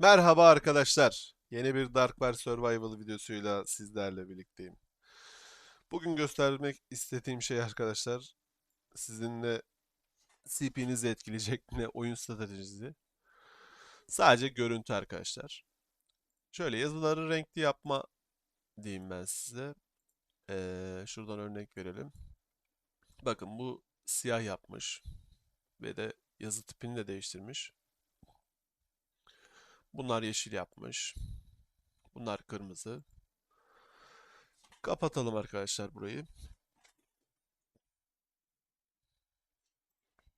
Merhaba arkadaşlar. Yeni bir Darkware Survival videosuyla sizlerle birlikteyim. Bugün göstermek istediğim şey arkadaşlar, sizinle CP'nizi etkileyecek ne oyun stratejisi. Sadece görüntü arkadaşlar. Şöyle yazıları renkli yapma diyeyim ben size. Ee, şuradan örnek verelim. Bakın bu siyah yapmış ve de yazı tipini de değiştirmiş. Bunlar yeşil yapmış. Bunlar kırmızı. Kapatalım arkadaşlar burayı.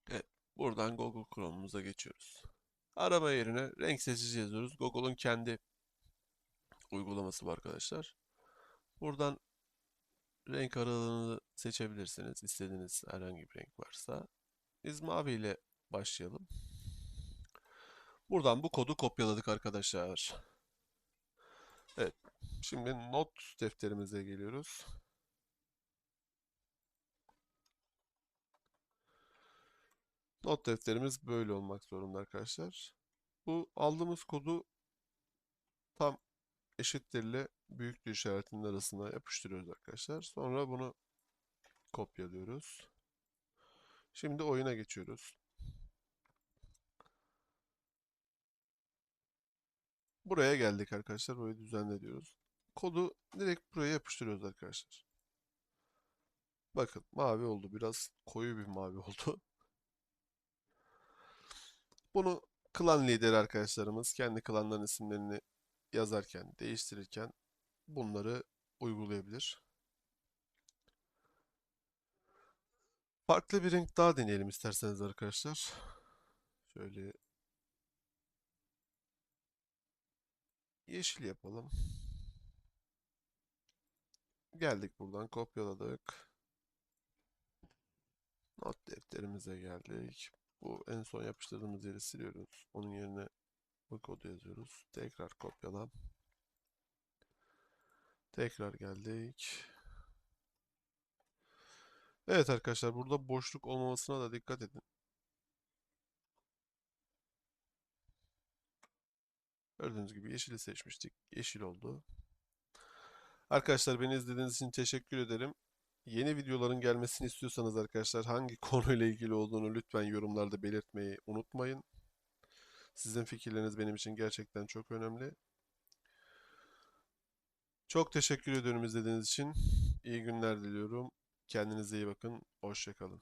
Evet, buradan Google Chrome'umuza geçiyoruz. Arama yerine renk seçici yazıyoruz. Google'un kendi uygulaması var arkadaşlar. Buradan renk aralığını seçebilirsiniz. İstediğiniz herhangi bir renk varsa. Biz mavi ile başlayalım. Buradan bu kodu kopyaladık arkadaşlar. Evet. Şimdi not defterimize geliyoruz. Not defterimiz böyle olmak zorunda arkadaşlar. Bu aldığımız kodu tam eşittirle büyüklüğü işaretinin arasına yapıştırıyoruz arkadaşlar. Sonra bunu kopyalıyoruz. Şimdi oyuna geçiyoruz. Buraya geldik arkadaşlar. Burayı düzenle diyoruz. Kodu direkt buraya yapıştırıyoruz arkadaşlar. Bakın mavi oldu. Biraz koyu bir mavi oldu. Bunu klan lideri arkadaşlarımız kendi klanların isimlerini yazarken, değiştirirken bunları uygulayabilir. Farklı bir renk daha deneyelim isterseniz arkadaşlar. Şöyle yeşil yapalım. Geldik buradan kopyaladık. Not defterimize geldik. Bu en son yapıştırdığımız yeri siliyoruz. Onun yerine bu kodu yazıyoruz. Tekrar kopyala. Tekrar geldik. Evet arkadaşlar burada boşluk olmamasına da dikkat edin. Gördüğünüz gibi yeşili seçmiştik. Yeşil oldu. Arkadaşlar beni izlediğiniz için teşekkür ederim. Yeni videoların gelmesini istiyorsanız arkadaşlar hangi konuyla ilgili olduğunu lütfen yorumlarda belirtmeyi unutmayın. Sizin fikirleriniz benim için gerçekten çok önemli. Çok teşekkür ediyorum izlediğiniz için. İyi günler diliyorum. Kendinize iyi bakın. Hoşça kalın.